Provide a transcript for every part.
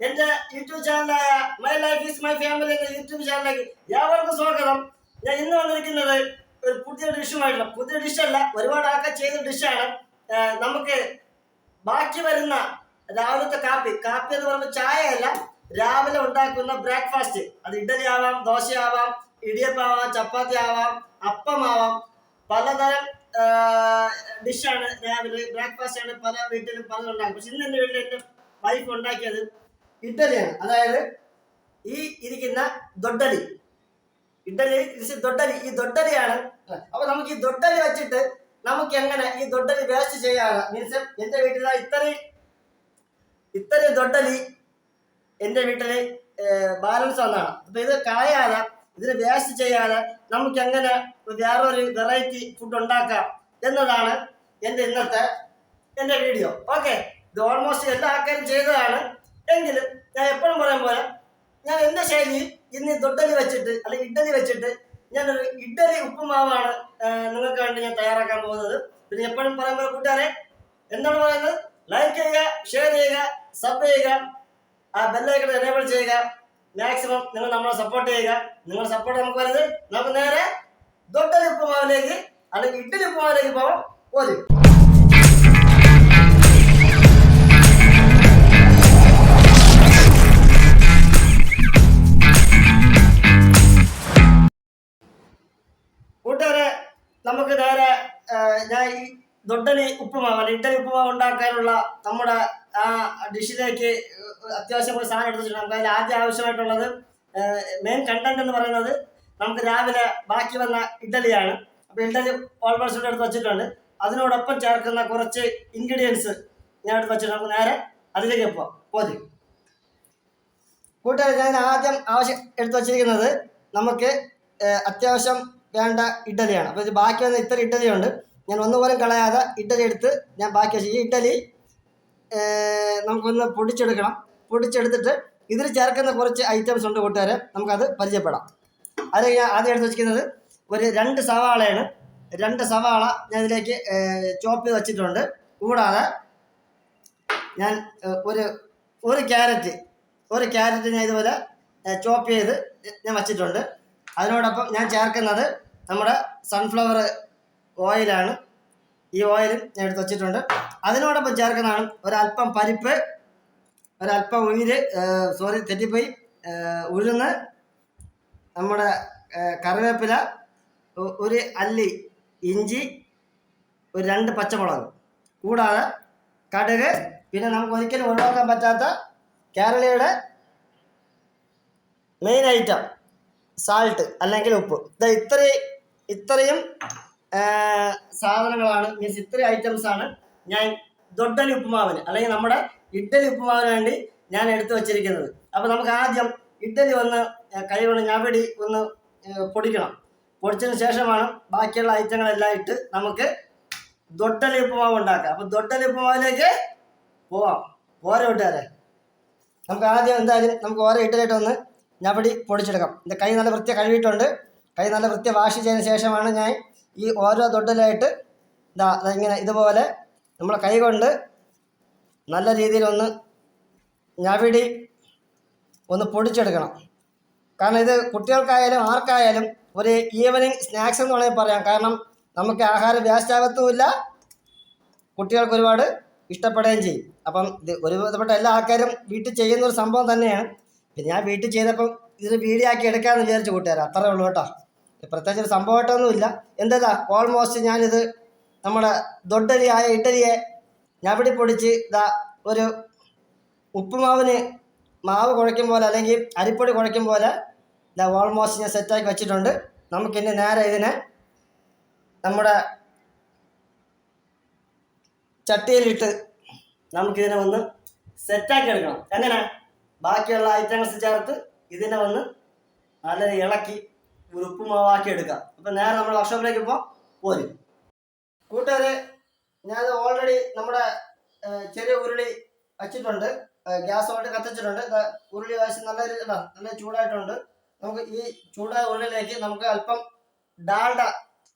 എന്റെ YouTube ചാനലായ my life is my family എന്ന YouTube ചാനലിലേക്ക് ഏവർക്കും സ്വാഗതം. ഞാൻ ഇന്ന് വന്നിരിക്കുന്നത് ഒരു പുതിയ ഡിഷുമായിട്ടുള്ള പുതിയ ഡിഷല്ല ഒരുപാട് ആൾക്കാർ ചെയ്ത ഡിഷാണ് നമുക്ക് ബാക്കി വരുന്ന രാവിലത്തെ കാപ്പി. കാപ്പി എന്ന് പറയുമ്പോൾ ചായയല്ല രാവിലെ ഉണ്ടാക്കുന്ന ബ്രേക്ക്ഫാസ്റ്റ് അത് ഇഡലി ആവാം ദോശയാവാം ഇടിയപ്പാവാം ചപ്പാത്തി ആവാം അപ്പമാവാം. പലതരം ഡിഷാണ് രാവിലെ ബ്രേക്ക്ഫാസ്റ്റ് ആണ് പല വീട്ടിലും പലതും ഉണ്ടാക്കും പക്ഷെ ഇന്ന് എന്റെ വീട്ടിൽ എന്റെ വൈഫ് ഉണ്ടാക്കിയത് ഇഡ്ഡലിയാണ്. അതായത് ഈ ഇരിക്കുന്ന ദൊഡ്ഡലി. ഇഡ്ഡലി ദൊഡ്ഡലി. ഈ ദൊഡ്ഡലിയാണ് അപ്പൊ നമുക്ക് ഈ ദൊഡ്ഡലി വെച്ചിട്ട് നമുക്ക് എങ്ങനെ ഈ ദൊഡ്ഡലി വേസ്റ്റ് ചെയ്യാതെ മീൻസ് എന്റെ വീട്ടിൽ ഇത്രയും ഇത്രയും ദൊഡ്ഡലി എന്റെ വീട്ടിൽ ബാലൻസ് വന്നാണ്. അപ്പൊ ഇത് കളയാതെ ഇതിന് വേസ്റ്റ് ചെയ്യാതെ നമുക്ക് എങ്ങനെ വേറൊരു വെറൈറ്റി ഫുഡ് ഉണ്ടാക്കാം എന്നതാണ് എന്റെ ഇന്നത്തെ എന്റെ വീഡിയോ ഓക്കെ ഇത് ഓൾമോസ്റ്റ് എല്ലാ ആൾക്കാരും ചെയ്തതാണ്. എങ്കിലും ഞാൻ എപ്പോഴും പറയാൻ പോലെ ഞാൻ എന്റെ ശൈലിയിൽ ഇന്ന് ഈ വെച്ചിട്ട് അല്ലെങ്കിൽ ഇഡലി വെച്ചിട്ട് ഞാനൊരു ഇഡലി ഉപ്പുമാവാണ് നിങ്ങൾക്ക് വേണ്ടി ഞാൻ തയ്യാറാക്കാൻ പോകുന്നത്. പിന്നെ എപ്പോഴും പറയാൻ പോലെ കൂട്ടുകാരെ എന്താണ് പറയുന്നത് ലൈക്ക് ചെയ്യുക ഷെയർ ചെയ്യുക സബ് ചെയ്യുക ആ ബെല്ലൈക്കൺ എനേബിൾ ചെയ്യുക മാക്സിമം നിങ്ങൾ നമ്മളെ സപ്പോർട്ട് ചെയ്യുക. നിങ്ങളുടെ സപ്പോർട്ട് നമുക്ക് വരുന്നത് നമുക്ക് നേരെ ദൊഡ്ഡലി ഉപ്പുമാവിലേക്ക് അല്ലെങ്കിൽ ഇഡലി ഉപ്പുമാവിലേക്ക് പോകാം പോരും. നമുക്ക് നേരെ ഞാൻ ഈ ദൊഡ്ഡലി ഉപ്പുമാവ് അല്ലെങ്കിൽ ഇഡ്ഡലി ഉപ്പുമാവ് ഉണ്ടാക്കാനുള്ള നമ്മുടെ ആ ഡിഷിലേക്ക് അത്യാവശ്യം ഒരു സാധനം എടുത്ത് വെച്ചിട്ടുണ്ട്. നമുക്ക് അതിൽ ആദ്യം ആവശ്യമായിട്ടുള്ളത് മെയിൻ കണ്ടന്റ് എന്ന് പറയുന്നത് നമുക്ക് രാവിലെ ബാക്കി വന്ന ഇഡ്ഡലിയാണ്. അപ്പോൾ ഇഡ്ഡലി ഓൾമോസ്റ്റ് ഇവിടെ എടുത്ത് വെച്ചിട്ടുണ്ട്. അതിനോടൊപ്പം ചേർക്കുന്ന കുറച്ച് ഇൻഗ്രീഡിയൻസ് ഞാൻ എടുത്ത് വെച്ചിട്ട് നമുക്ക് നേരെ അതിലേക്ക് പോവാം. പോതി കൂട്ടുകാർ ഞാൻ ആദ്യം ആവശ്യം എടുത്ത് വച്ചിരിക്കുന്നത് നമുക്ക് അത്യാവശ്യം വേണ്ട ഇഡ്ഡലിയാണ്. അപ്പോൾ ബാക്കി വന്ന ഇത്ര ഇഡ്ഡലിയുണ്ട്. ഞാൻ ഒന്നുപോലും കളയാതെ ഇഡ്ഡലി എടുത്ത് ഞാൻ ബാക്കി വെച്ചു ഈ ഇഡ്ഡലി നമുക്കൊന്ന് പൊടിച്ചെടുക്കണം. പൊടിച്ചെടുത്തിട്ട് ഇതിൽ ചേർക്കുന്ന കുറച്ച് ഐറ്റംസ് ഉണ്ട് കൂട്ടുകാരെ. നമുക്കത് പരിചയപ്പെടാം. അത് ഞാൻ ആദ്യം എടുത്ത് വെച്ചിരിക്കുന്നത് ഒരു രണ്ട് സവാളയാണ്. രണ്ട് സവാള ഞാൻ ഇതിലേക്ക് ചോപ്പ് ചെയ്ത് വെച്ചിട്ടുണ്ട്. കൂടാതെ ഞാൻ ഒരു ഒരു ക്യാരറ്റ് ഒരു ക്യാരറ്റ് ഞാൻ ഇതുപോലെ ചോപ്പ് ചെയ്ത് ഞാൻ വച്ചിട്ടുണ്ട്. അതിനോടൊപ്പം ഞാൻ ചേർക്കുന്നത് നമ്മുടെ സൺഫ്ലവർ ഓയിലാണ് ഈ ഓയിലും ഞാൻ എടുത്ത് വച്ചിട്ടുണ്ട്. അതിനോടൊപ്പം ചേർക്കുന്നതാണ് ഒരല്പം പരിപ്പ് ഒരല്പം ഉയിര് സോറി തെറ്റിപ്പോയി. ഉഴുന്ന് നമ്മുടെ കറിവേപ്പില ഒരു അല്ലി ഇഞ്ചി ഒരു രണ്ട് പച്ചമുളക്. കൂടാതെ കടുക് പിന്നെ നമുക്ക് ഒരിക്കലും ഒഴിവാക്കാൻ പറ്റാത്ത കേരളയുടെ മെയിൻ ഐറ്റം സാൾട്ട് അല്ലെങ്കിൽ ഉപ്പ്. ഇത് ഇത്രയും ഇത്രയും സാധനങ്ങളാണ്. മീൻസ് ഇത്രയും ഐറ്റംസ് ആണ് ഞാൻ ദൊഡ്ഡലി ഉപ്പുമാവിന് അല്ലെങ്കിൽ നമ്മുടെ ഇഡ്ഡലി ഉപ്പുമാവിന് വേണ്ടി ഞാൻ എടുത്തു വച്ചിരിക്കുന്നത്. അപ്പോൾ നമുക്ക് ആദ്യം ഇഡ്ഡലി ഒന്ന് കൈകൊണ്ട് കൊണ്ട് ഒന്ന് പൊടിക്കണം. പൊടിച്ചതിന് ശേഷമാണ് ബാക്കിയുള്ള ഐറ്റങ്ങളെല്ലാം ഇട്ട് നമുക്ക് ദൊഡ്ഡലി ഉപ്പുമാവ് ഉണ്ടാക്കാം. അപ്പോൾ ദൊഡ്ഡലി ഉപ്പുമാവിലേക്ക് പോവാം. ഓരോ ഇട്ടുകാരെ നമുക്ക് ആദ്യം എന്തായാലും നമുക്ക് ഓരോ ഇഡ്ഡലിയിട്ട് ഒന്ന് ഞവടി പൊടിച്ചെടുക്കാം. എന്റെ കൈ നല്ല വൃത്തി കഴുകിയിട്ടുണ്ട്. കൈ നല്ല വൃത്തി വാഷ് ചെയ്തതിന് ശേഷമാണ് ഞാൻ ഈ ഓരോ തൊട്ടിലായിട്ട് ഇതാ ഇങ്ങനെ ഇതുപോലെ നമ്മളെ കൈ കൊണ്ട് നല്ല രീതിയിലൊന്ന് ഞവിടി ഒന്ന് പൊടിച്ചെടുക്കണം. കാരണം ഇത് കുട്ടികൾക്കായാലും ആർക്കായാലും ഒരു ഈവനിങ് സ്നാക്സ് എന്ന് വേണമെങ്കിൽ പറയാം. കാരണം നമുക്ക് ആഹാരം വേസ്റ്റ് കുട്ടികൾക്ക് ഒരുപാട് ഇഷ്ടപ്പെടുകയും ചെയ്യും. അപ്പം ഇത് ഒരു വിധപ്പെട്ട എല്ലാ ആൾക്കാരും വീട്ടിൽ ചെയ്യുന്ന ഒരു സംഭവം തന്നെയാണ്. പിന്നെ ഞാൻ വീട്ടിൽ ചെയ്തപ്പം ഇത് വീഡിയോ ആക്കി എടുക്കാമെന്ന് വിചാരിച്ചു കൂട്ടുകാർ അത്രേ ഉള്ളൂ കേട്ടോ. പ്രത്യേകിച്ച് ഒരു സംഭവമായിട്ടൊന്നുമില്ല എന്തല്ല ഓൾമോസ്റ്റ് ഞാനിത് നമ്മുടെ ദൊഡ്ഡലിയായ ഇഡ്ഡലിയെ ഞവടി പൊടിച്ച് ഇതാ ഒരു ഉപ്പുമാവിന് മാവ് കുഴയ്ക്കും പോലെ അല്ലെങ്കിൽ അരിപ്പൊടി കുഴയ്ക്കും പോലെ ഇതാ ഓൾമോസ്റ്റ് ഞാൻ സെറ്റാക്കി വെച്ചിട്ടുണ്ട്. നമുക്കിനി നേരെ ഇതിനെ നമ്മുടെ ചട്ടിയിലിട്ട് നമുക്കിതിനെ ഒന്ന് സെറ്റാക്കി എടുക്കണം. എങ്ങനെ? ബാക്കിയുള്ള ഐറ്റംസ് ചേർത്ത് ഇതിനെ ഒന്ന് നല്ല ഇളക്കി ഒരു ഉപ്പുമാവാക്കി എടുക്കാം അപ്പം നേരെ നമ്മൾ വർക്ക്ഷോപ്പിലേക്ക് ഇപ്പോൾ പോരും. കൂട്ടുകാരെ ഞാൻ ഓൾറെഡി നമ്മുടെ ചെറിയ ഉരുളി വച്ചിട്ടുണ്ട്. ഗ്യാസ് ഓൾറെഡി കത്തിച്ചിട്ടുണ്ട്. ഉരുളി വാശി നല്ല നല്ല ചൂടായിട്ടുണ്ട്. നമുക്ക് ഈ ചൂടായ ഉരുളിയിലേക്ക് നമുക്ക് അല്പം ഡാൾഡ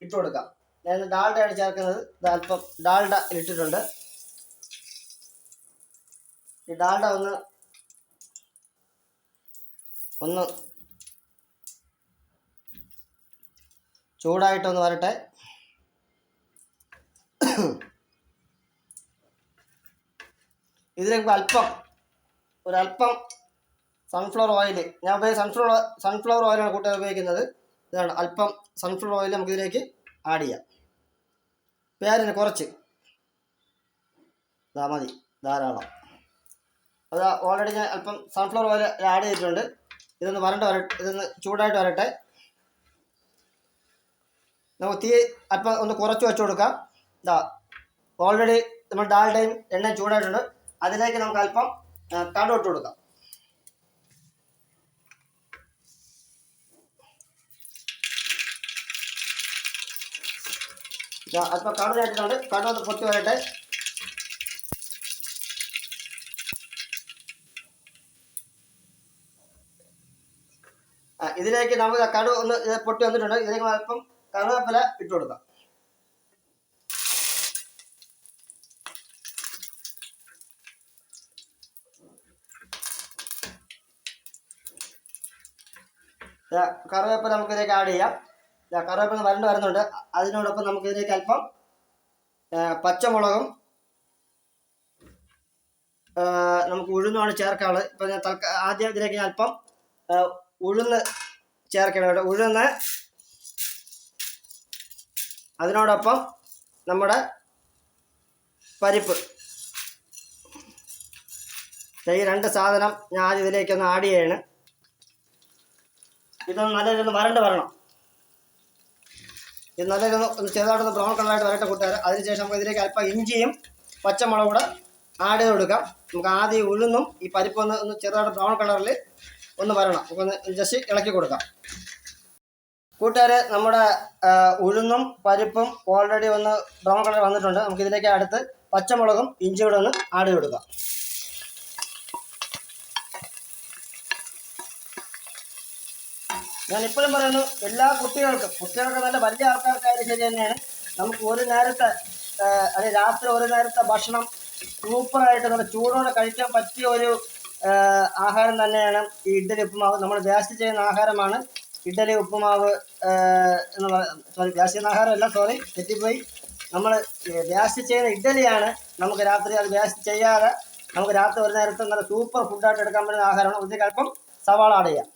ഇട്ട് കൊടുക്കാം. ഞാൻ ഡാൾഡയാണ് ചേർക്കുന്നത്. അല്പം ഡാൾഡ ഇട്ടിട്ടുണ്ട്. ഈ ഡാൾഡ ഒന്ന് ഒന്ന് ചൂടായിട്ടൊന്ന് വരട്ടെ. ഇതിലേക്ക് അല്പം ഒരല്പം സൺഫ്ലവർ ഓയിൽ ഞാൻ ഉപയോഗിക്കുന്ന സൺഫ്ലവർ സൺഫ്ലവർ ഓയിലാണ് കൂട്ടുകാർ ഉപയോഗിക്കുന്നത്. ഇതാണ് അല്പം സൺഫ്ലവർ ഓയിൽ നമുക്ക് ഇതിലേക്ക് ആഡ് ചെയ്യാം. പേരിന് കുറച്ച്. ഇതാ മതി ധാരാളം. അത് ഓൾറെഡി ഞാൻ അല്പം സൺഫ്ലവർ ഓയിൽ ആഡ് ചെയ്തിട്ടുണ്ട്. ഇതൊന്ന് വരണ്ട വരട്ടെ ഇതൊന്ന് ചൂടായിട്ട് വരട്ടെ. നമുക്ക് തീ അല്പം ഒന്ന് കുറച്ച് വെച്ച് കൊടുക്കാം. ഇതാ ഓൾറെഡി നമ്മൾ ഡാൽഡയും എണ്ണയും ചൂടായിട്ടുണ്ട്. അതിലേക്ക് നമുക്ക് അല്പം ആ, ഇട്ട് കൊടുക്കാം. അല്പം കടു ഇട്ടിട്ടുണ്ട്. കടു ഒന്ന് പൊട്ടി വരട്ടെ. ഇതിലേക്ക് നമുക്ക് കടു ഒന്ന് പൊട്ടി വന്നിട്ടുണ്ട്. ഇതിലേക്ക് അല്പം കറുവേപ്പില ഇട്ട് കൊടുക്കാം. കറിവേപ്പില നമുക്ക് ഇതിലേക്ക് ആഡ് ചെയ്യാം കറിവേപ്പില വരണ്ട് വരുന്നുണ്ട്. അതിനോടൊപ്പം നമുക്ക് ഇതിലേക്ക് അല്പം പച്ചമുളകും നമുക്ക് ഉഴുന്നുമാണ് ചേർക്കാനുള്ളത്. ഇപ്പം ഞാൻ ആദ്യം ഇതിലേക്ക് അല്പം ഉഴുന്ന് ചേർക്കണം ഉഴുന്ന് അതിനോടൊപ്പം നമ്മുടെ പരിപ്പ്. ഈ രണ്ട് സാധനം ഞാൻ ആദ്യം ഇതിലേക്കൊന്ന് ആഡ് ചെയ്യാണ്. ഇതൊന്ന് നല്ല രീതിയിൽ വരണ്ട് വരണം. ഇത് നല്ല രീതിയിൽ ഒന്ന് ചെറുതായിട്ടൊന്ന് ബ്രൗൺ കളറായിട്ട് വരട്ടെ കൂട്ടുകാർ അതിനുശേഷം നമുക്ക് ഇതിലേക്ക് അല്പം ഇഞ്ചിയും പച്ചമുളക് കൂടെ ആഡ് ചെയ്ത് കൊടുക്കാം. നമുക്ക് ആദ്യം ഉഴുന്നും ഈ പരിപ്പ് ഒന്ന് ഒന്ന് ചെറുതായിട്ട് ബ്രൗൺ കളറിൽ ഒന്ന് വരണം. നമുക്കൊന്ന് ജസ്റ്റ് ഇളക്കി കൊടുക്കാം. കൂട്ടുകാരെ നമ്മുടെ ഉഴുന്നും പരിപ്പും ഓൾറെഡി ഒന്ന് ബ്രൗൺ കളർ വന്നിട്ടുണ്ട്. നമുക്ക് ഇതിലേക്ക് അടുത്ത് പച്ചമുളകും ഇഞ്ചി കൂടെ ഒന്ന് ചെയ്ത് കൊടുക്കാം. ഞാൻ ഇപ്പോഴും പറയുന്നു എല്ലാ കുട്ടികൾക്കും കുട്ടികൾക്ക് നല്ല വലിയ ആൾക്കാർക്കായാലും ശരി തന്നെയാണ്. നമുക്ക് ഒരു നേരത്തെ അതായത് രാത്രി ഒരു നേരത്തെ ഭക്ഷണം സൂപ്പറായിട്ട് നമ്മുടെ ചൂടോടെ കഴിക്കാൻ പറ്റിയ ഒരു ആഹാരം തന്നെയാണ് ഈ ഇഡ്ഡലി ഉപ്പുമാവ്. നമ്മൾ വേസ്റ്റ് ചെയ്യുന്ന ആഹാരമാണ്. ഇഡ്ഡലി ഉപ്പുമാവ് എന്നുള്ള എന്ന് സോറി എല്ലാം സോറി തെറ്റിപ്പോയി. നമ്മൾ വ്യാസി ചെയ്യുന്ന ഇഡലിയാണ് നമുക്ക് രാത്രി അത് വ്യാസ് ചെയ്യാതെ നമുക്ക് രാത്രി ഒരു നേരത്തെ നല്ല സൂപ്പർ ഫുഡായിട്ട് എടുക്കാൻ പറ്റുന്ന ആഹാരമാണ്. ഉച്ചയ്ക്ക് അല്പം സവാള ആഡ് ചെയ്യാം.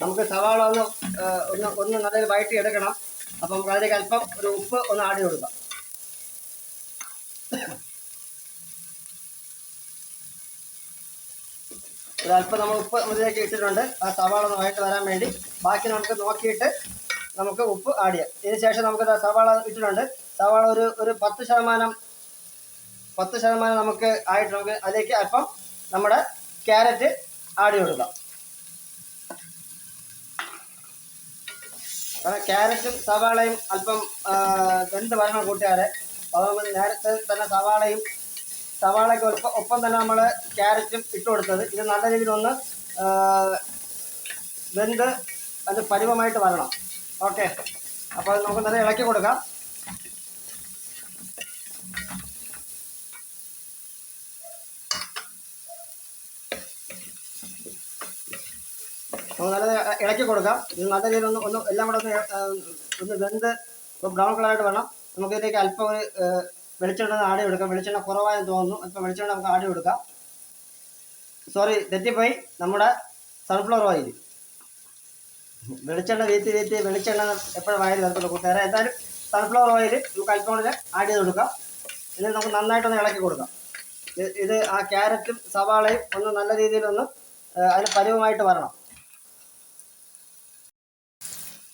നമുക്ക് സവാള ഒന്ന് ഒന്ന് ഒന്ന് നല്ല വഴറ്റി എടുക്കണം. അപ്പം നമുക്ക് അതിലേക്ക് അല്പം ഒരു ഉപ്പ് ഒന്ന് ആടി കൊടുക്കാം. ഒരു അല്പം നമ്മൾ ഉപ്പ് ഇതിലേക്ക് ഇട്ടിട്ടുണ്ട്. ആ സവാള ഒന്ന് വഴറ്റി വരാൻ വേണ്ടി. ബാക്കി നമുക്ക് നോക്കിയിട്ട് നമുക്ക് ഉപ്പ് ആഡ് ചെയ്യാം ഇതിന് ശേഷം നമുക്ക് സവാള ഇട്ടിട്ടുണ്ട്. സവാള ഒരു ഒരു പത്ത് ശതമാനം പത്ത് ശതമാനം നമുക്ക് ആയിട്ട് നമുക്ക് അതിലേക്ക് അല്പം നമ്മുടെ ക്യാരറ്റ് ആഡ് കൊടുക്കാം. ക്യാരറ്റും സവാളയും അല്പം രണ്ട് വരണം കൂട്ടുകാരെ. അപ്പോൾ നേരത്തെ തന്നെ സവാളയും സവാളയ്ക്ക് ഒപ്പം ഒപ്പം തന്നെ നമ്മൾ ക്യാരറ്റും ഇട്ട് കൊടുത്തത്. ഇത് നല്ല രീതിയിൽ ഒന്ന് വെന്ത് അത് പരുവമായിട്ട് വരണം. ഓക്കെ. അപ്പോൾ നമുക്ക് നല്ല ഇളക്കി കൊടുക്കാം. നല്ല ഇളക്കി കൊടുക്കാം. നല്ല രീതിയിൽ ഒന്ന് ഒന്ന് എല്ലാം കൂടെ ഒന്ന് ഒന്ന് വെന്ത് ബ്രൗൺ കളറായിട്ട് വേണം. നമുക്ക് ഇതിലേക്ക് അല്പം ഒരു വെളിച്ചെണ്ണ ആടി കൊടുക്കാം. വെളിച്ചെണ്ണ കുറവായെന്ന് തോന്നുന്നു. അല്പം വെളിച്ചെണ്ണ നമുക്ക് ആടി കൊടുക്കാം. സോറി തെറ്റിപ്പോയി. നമ്മുടെ സൺഫ്ലവർ ഓയിൽ വെളിച്ചെണ്ണ വീത്തി വീത്തി വെളിച്ചെണ്ണ എപ്പോഴും വായിൽ വരത്തുള്ളൂ കൂട്ടുകാരെ. എന്തായാലും സൺഫ്ലവർ ഓയിൽ നമുക്ക് അല്പം കൂടെ ആഡ് ചെയ്ത് കൊടുക്കാം. ഇതിന് നമുക്ക് നന്നായിട്ടൊന്ന് ഇളക്കി കൊടുക്കാം. ഇത് ആ ക്യാരറ്റും സവാളയും ഒന്ന് നല്ല രീതിയിലൊന്ന് അതിന് പരുവമായിട്ട് വരണം.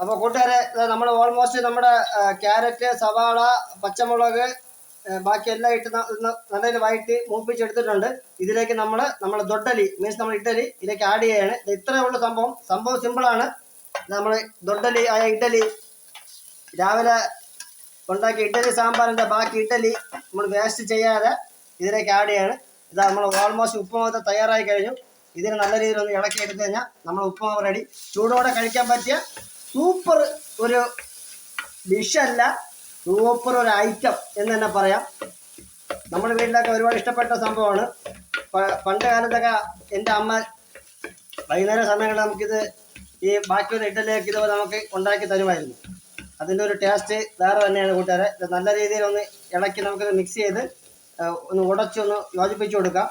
അപ്പോൾ കൂട്ടുകാരെ നമ്മൾ ഓൾമോസ്റ്റ് നമ്മുടെ ക്യാരറ്റ് സവാള പച്ചമുളക് ബാക്കി എല്ലാം ഇട്ട് നല്ല വഴറ്റി മൂപ്പിച്ചെടുത്തിട്ടുണ്ട്. ഇതിലേക്ക് നമ്മൾ നമ്മൾ ദൊഡ്ഡലി മീൻസ് നമ്മൾ ഇഡലി ഇതിലേക്ക് ആഡ് ചെയ്യാണ്. ഇത് ഇത്രയേ ഉള്ളൂ സംഭവം. സംഭവം സിമ്പിളാണ് നമ്മൾ ദൊഡ്ഡലി ആയ ഇഡലി രാവിലെ ഉണ്ടാക്കിയ ഇഡ്ഡലി സാമ്പാറിന്റെ ബാക്കി ഇഡലി നമ്മൾ വേസ്റ്റ് ചെയ്യാതെ ഇതിലേക്ക് ആഡ് ചെയ്യാണ്. ഇതാ നമ്മൾ ഓൾമോസ്റ്റ് ഉപ്പുമാവത്തെ തയ്യാറായി കഴിഞ്ഞു. ഇതിന് നല്ല രീതിയിൽ ഒന്ന് ഇളക്കി എടുത്തു കഴിഞ്ഞാൽ നമ്മൾ ഉപ്പുമാവ് റെഡി ചൂടോടെ കഴിക്കാൻ പറ്റിയ സൂപ്പർ ഒരു ഡിഷല്ല സൂപ്പർ ഒരു ഐറ്റം എന്ന് തന്നെ പറയാം. നമ്മുടെ വീട്ടിലൊക്കെ ഒരുപാട് ഇഷ്ടപ്പെട്ട സംഭവമാണ്. പണ്ട് കാലത്തൊക്കെ എന്റെ അമ്മ വൈകുന്നേര സമയങ്ങളിൽ നമുക്കിത് ഈ ബാക്കിയുള്ള ഇഡലിയൊക്കെ ഇതുപോലെ നമുക്ക് ഉണ്ടാക്കി തരുമായിരുന്നു. അതിന്റെ ഒരു ടേസ്റ്റ് വേറെ തന്നെയാണ് കൂട്ടുകാരെ. നല്ല രീതിയിൽ ഒന്ന് ഇളക്കി നമുക്കിത് മിക്സ് ചെയ്ത് ഒന്ന് ഉടച്ചൊന്ന് യോജിപ്പിച്ചു കൊടുക്കാം.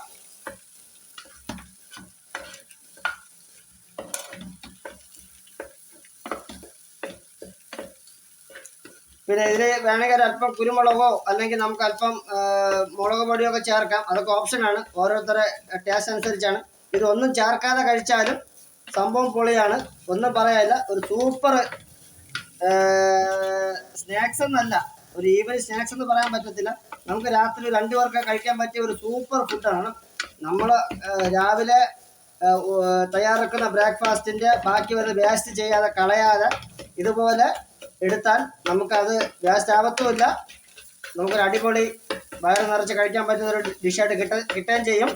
പിന്നെ ഇതിൽ വേണമെങ്കിൽ ഒരു അല്പം കുരുമുളകോ അല്ലെങ്കിൽ നമുക്ക് അല്പം മുളക് പൊടിയോ ഒക്കെ ചേർക്കാം. അതൊക്കെ ഓപ്ഷനാണ് ഓരോരുത്തരുടെ ടേസ്റ്റ് അനുസരിച്ചാണ്. ഇത് ഒന്നും ചേർക്കാതെ കഴിച്ചാലും സംഭവം പൊളിയാണ്. ഒന്നും പറയാനില്ല. ഒരു സൂപ്പർ സ്നാക്സ് എന്നല്ല. ഒരു ഈവനിങ് സ്നാക്സ് എന്ന് പറയാൻ പറ്റത്തില്ല. നമുക്ക് രാത്രി രണ്ടു പേർക്ക് കഴിക്കാൻ പറ്റിയ ഒരു സൂപ്പർ ഫുഡാണ് നമ്മൾ രാവിലെ ബ്രേക്ക്ഫാസ്റ്റിന്റെ തയ്യാറാക്കുന്ന ബ്രേക്ക്ഫാസ്റ്റിന്റെ ബാക്കി വരുന്ന വേസ്റ്റ് ചെയ്യാതെ കളയാതെ ഇതുപോലെ എടുത്താൽ നമുക്കത് വേസ്റ്റ് ആവത്തുമില്ല. നമുക്കൊരു അടിപൊളി വയറ് നിറച്ച് കഴിക്കാൻ പറ്റുന്ന ഒരു ഡിഷായിട്ട് കിട്ട കിട്ടുകയും ചെയ്യും.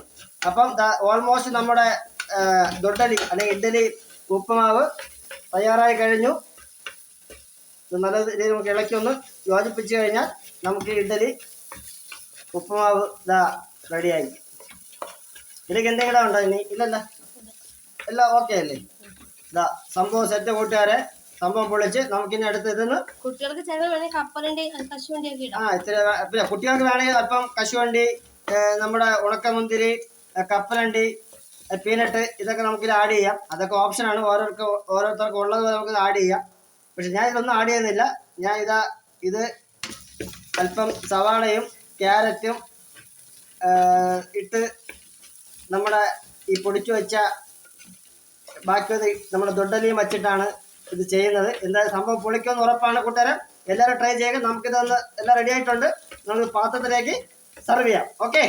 അപ്പം ഓൾമോസ്റ്റ് നമ്മുടെ ദുഡലി അല്ലെങ്കിൽ ഇഡ്ഡലി ഉപ്പുമാവ് തയ്യാറായി കഴിഞ്ഞു. നല്ല രീതിയിൽ നമുക്ക് ഇളക്കി ഒന്ന് യോജിപ്പിച്ച് കഴിഞ്ഞാൽ നമുക്ക് ഇഡ്ഡലി ഉപ്പുമാവ് ഇതാ റെഡിയായി ഇതിലേക്ക് എന്തെങ്കിലും ഉണ്ടോ ഇനി? ഇല്ലല്ല. എല്ലാം ഓക്കെ അല്ലേ? ഇതാ സംഭവം സെറ്റ് കൂട്ടുകാരെ സംഭവം പൊളിച്ച് നമുക്കിനി അടുത്ത് ഇതിന്ന് കുട്ടികൾക്ക് ചിലവ് വേണമെങ്കിൽ കപ്പലണ്ടി കശുവണ്ടി ഒക്കെ ഇടാം. ആ ഇത്തിരി പിന്നെ കുട്ടികൾക്ക് വേണമെങ്കിൽ അല്പം കശുവണ്ടി നമ്മുടെ ഉണക്കമുന്തിരി കപ്പലണ്ടി പീനട്ട് ഇതൊക്കെ നമുക്ക് ആഡ് ചെയ്യാം. അതൊക്കെ ഓപ്ഷനാണ് ഓരോർക്ക് ഓരോരുത്തർക്കും ഉള്ളത് പോലെ നമുക്ക് ആഡ് ചെയ്യാം. പക്ഷെ ഞാൻ ഇതൊന്നും ആഡ് ചെയ്യുന്നില്ല. ഞാൻ ഇതാ ഇത് അല്പം സവാളയും ക്യാരറ്റും ഇട്ട് നമ്മുടെ ഈ പൊടിച്ചു വെച്ച ബാക്കി നമ്മുടെ ദൊഡലിയും വച്ചിട്ടാണ് ഇത് ചെയ്യുന്നത്. എന്തായാലും സംഭവം പൊളിക്കുമെന്ന് ഉറപ്പാണ് കൂട്ടുകാരെ. എല്ലാവരും ട്രൈ ചെയ്യുക. നമുക്കിതൊന്ന് എല്ലാം റെഡി ആയിട്ടുണ്ട്. നമുക്ക് പാത്രത്തിലേക്ക് സെർവ് ചെയ്യാം. ഓക്കെ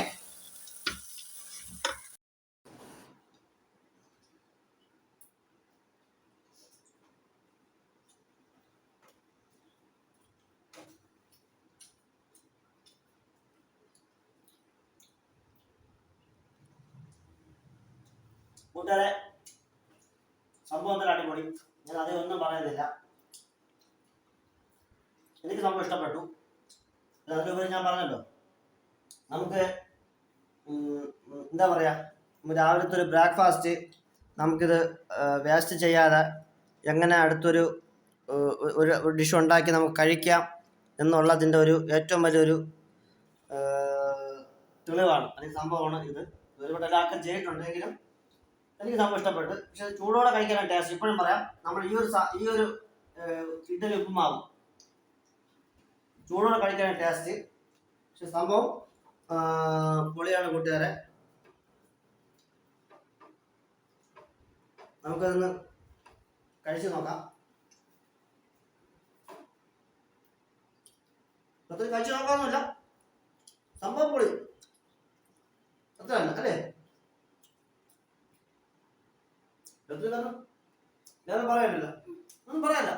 കൂട്ടുകാരെ സംഭവത്തിൽ അടിപൊളി? ഞാൻ ഒന്നും പറയുന്നില്ല. എനിക്ക് സംഭവം ഇഷ്ടപ്പെട്ടു. അതിനുപരി ഞാൻ പറഞ്ഞല്ലോ. നമുക്ക് എന്താ പറയാ രാവിലത്തെ ഒരു ബ്രേക്ക്ഫാസ്റ്റ് നമുക്കിത് വേസ്റ്റ് ചെയ്യാതെ എങ്ങനെ അടുത്തൊരു ഒരു ഡിഷ് ഉണ്ടാക്കി നമുക്ക് കഴിക്കാം എന്നുള്ളതിന്റെ ഒരു ഏറ്റവും വലിയൊരു തെളിവാണ്. അല്ലെങ്കിൽ സംഭവമാണ് ഇത്. ഒരുപാട് എല്ലാവർക്കും ചെയ്തിട്ടുണ്ടെങ്കിലും എനിക്ക് സംഭവം ഇഷ്ടപ്പെട്ടു. പക്ഷെ ചൂടോടെ കഴിക്കാനാണ് ടേസ്റ്റ് ഇപ്പോഴും പറയാം നമ്മൾ ഈ ഒരു ഈ ഒരു ഇതിൽ ഉപ്പുമാവ് ചൂടോടെ കഴിക്കാനാണ് ടേസ്റ്റ് പക്ഷെ സംഭവം പൊളിയാണ് കൂട്ടുകാരെ. നമുക്കതൊന്ന് കഴിച്ചു നോക്കാം. അത്ര കഴിച്ചു നോക്കാമൊന്നുമില്ല സംഭവം പൊളി. അത്ര അല്ലേ? ഞാൻ പറയാനില്ല. ഒന്നും പറയാനില്ല.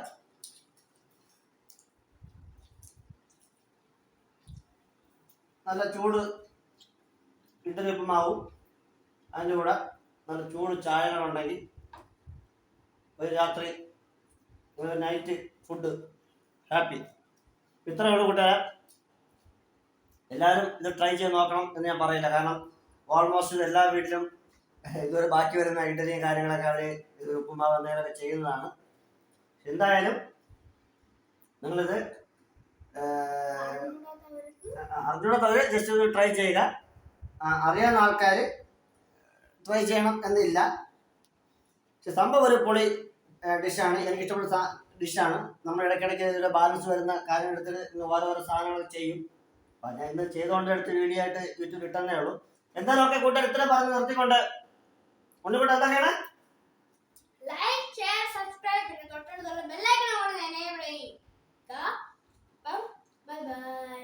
നല്ല ചൂട് ഇഡലി ഉപ്പുമാവും അതിന്റെ കൂടെ നല്ല ചൂട് ചായകളുണ്ടെങ്കിൽ ഒരു രാത്രി ഒരു നൈറ്റ് ഫുഡ് ഹാപ്പി ഇത്രയുള്ള കൂട്ടുകാരെ. എല്ലാവരും ഇത് ട്രൈ ചെയ്ത് നോക്കണം എന്ന് ഞാൻ പറയില്ല. കാരണം ഓൾമോസ്റ്റ് എല്ലാ വീട്ടിലും ഇതുവരെ ബാക്കി വരുന്ന ഇഡലിയും കാര്യങ്ങളൊക്കെ അവർ ഉപ്പുമാവ് എന്തെങ്കിലുമൊക്കെ ചെയ്യുന്നതാണ്. എന്തായാലും നിങ്ങളിത് ഏഹ്, അറിഞ്ഞൂടാത്തവര് ജസ്റ്റ് ഒന്ന് ട്രൈ ചെയ്യുക അറിയാവുന്ന ആൾക്കാർ ട്രൈ ചെയ്യണം എന്നില്ല. പക്ഷെ സംഭവം ഒരു പൊളി ഡിഷാണ് എനിക്ക് ഡിഷാണ് നമ്മൾ ഇടയ്ക്കിടയ്ക്ക് ഇതിന്റെ ബാലൻസ് വരുന്ന കാര്യം എടുത്തിട്ട് ഓരോരോ സാധനങ്ങൾ ചെയ്യും. അപ്പം ഞാൻ ഇന്ന് ചെയ്തുകൊണ്ട് എടുത്ത് വീഡിയോ ആയിട്ട് യൂട്യൂബ് കിട്ടുന്നേ ഉള്ളൂ. എന്തായാലും ഒക്കെ കൂട്ടുകാർ ഇത്ര പറഞ്ഞ് നിർത്തിക്കൊണ്ട് ഒന്നുകൂടെ എന്താ ചെയ്യണേ? ലൈക്ക് ഷെയർ സബ്സ്ക്രൈബ് പിന്നെ തൊട്ടടുത്തുള്ള ബെല്ലൈക്കൺ ഓൺ എനേബിൾ ചെയ്യുക അപ്പം ബൈ ബൈ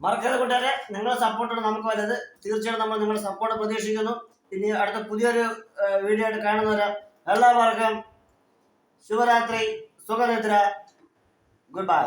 മറക്കാതെ കൂട്ടുകാരെ നിങ്ങളുടെ സപ്പോർട്ടാണ് നമുക്ക് വലുത്. തീർച്ചയായിട്ടും നമ്മൾ നിങ്ങളുടെ സപ്പോർട്ട് പ്രതീക്ഷിക്കുന്നു. ഇനി അടുത്ത പുതിയൊരു വീഡിയോ ആയിട്ട് കാണുന്നവരെ എല്ലാവർക്കും ശുഭരാത്രി സുഖനിദ്ര ഗുഡ് ബൈ